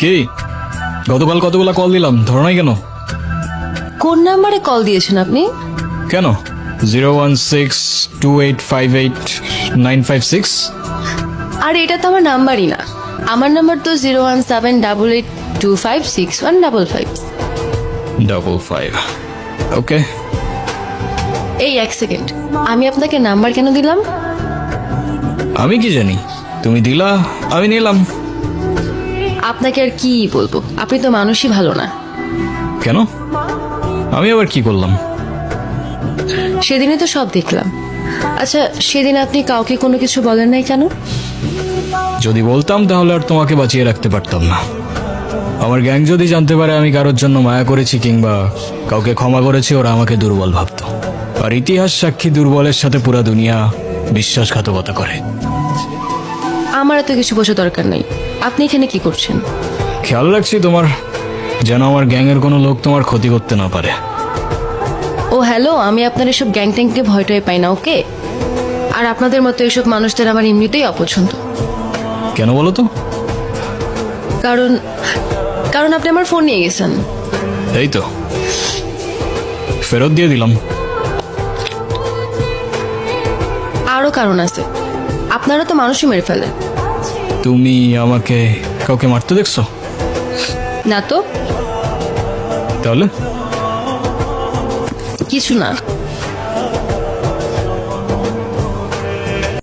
কি? গতকাল কতগুলা কল দিলাম? ধরো নাই কেন? কোন নাম্বারে কল দিয়েছেন আপনি? কেন? Zero one six two eight five eight nine five six আর এটা তো আমার নাম্বারই না। আমার নাম্বার তো zero one seven double eight two five six one double five double five okay এই এক সেকেন্ড আমি আপনাকে নাম্বার কেন দিলাম? আমি কি জানি? তুমি দিলা আমি নিলাম। আপনাকে আর কি বলব? আপনি তো মানুষই ভালো না। কেন? আমি আবার কি করলাম? সেদিনে তো সব দেখলাম। আচ্ছা সেদিন আপনি কাউকে কোনো কিছু বলেন নাই কেন? যদি বলতাম তাহলে আর তোমাকে বাঁচিয়ে রাখতে পারতাম না। আমার গ্যাং যদি জানতে পারে আমি কারোর জন্য মায়া করেছি কিংবা কাউকে ক্ষমা করেছি ওরা আমাকে দুর্বল ভাবত। আর ইতিহাস সাক্ষী দুর্বলের সাথে পুরা দুনিয়া বিশ্বাসঘাতকতা করে। আমার এত কিছু বোঝা দরকার নেই। আপনি এখানে কি করছেন? খেয়াল রাখছি তোমার যেন আমার গ্যাংয়ের কোনো লোক তোমার ক্ষতি করতে না পারে। ও হ্যালো আমি আপনার এসব গ্যাং ট্যাংকে ভয়টাই পাই না ওকে? আর আপনাদের মতো এসব মানুষদের আমার এমনিতেই অপছন্দ। কেন বলো তো? কারণ কারণ আপনি আমার ফোন নিয়ে গেছেন। এই তো। ফেরত দিয়ে দিলাম। আরও কারণ আছে। আপনারা তো মানুষই মেরে ফেলে তুমি আমাকে কাউকে মারতে দেখছ? না তো। তাহলে? কিছু না।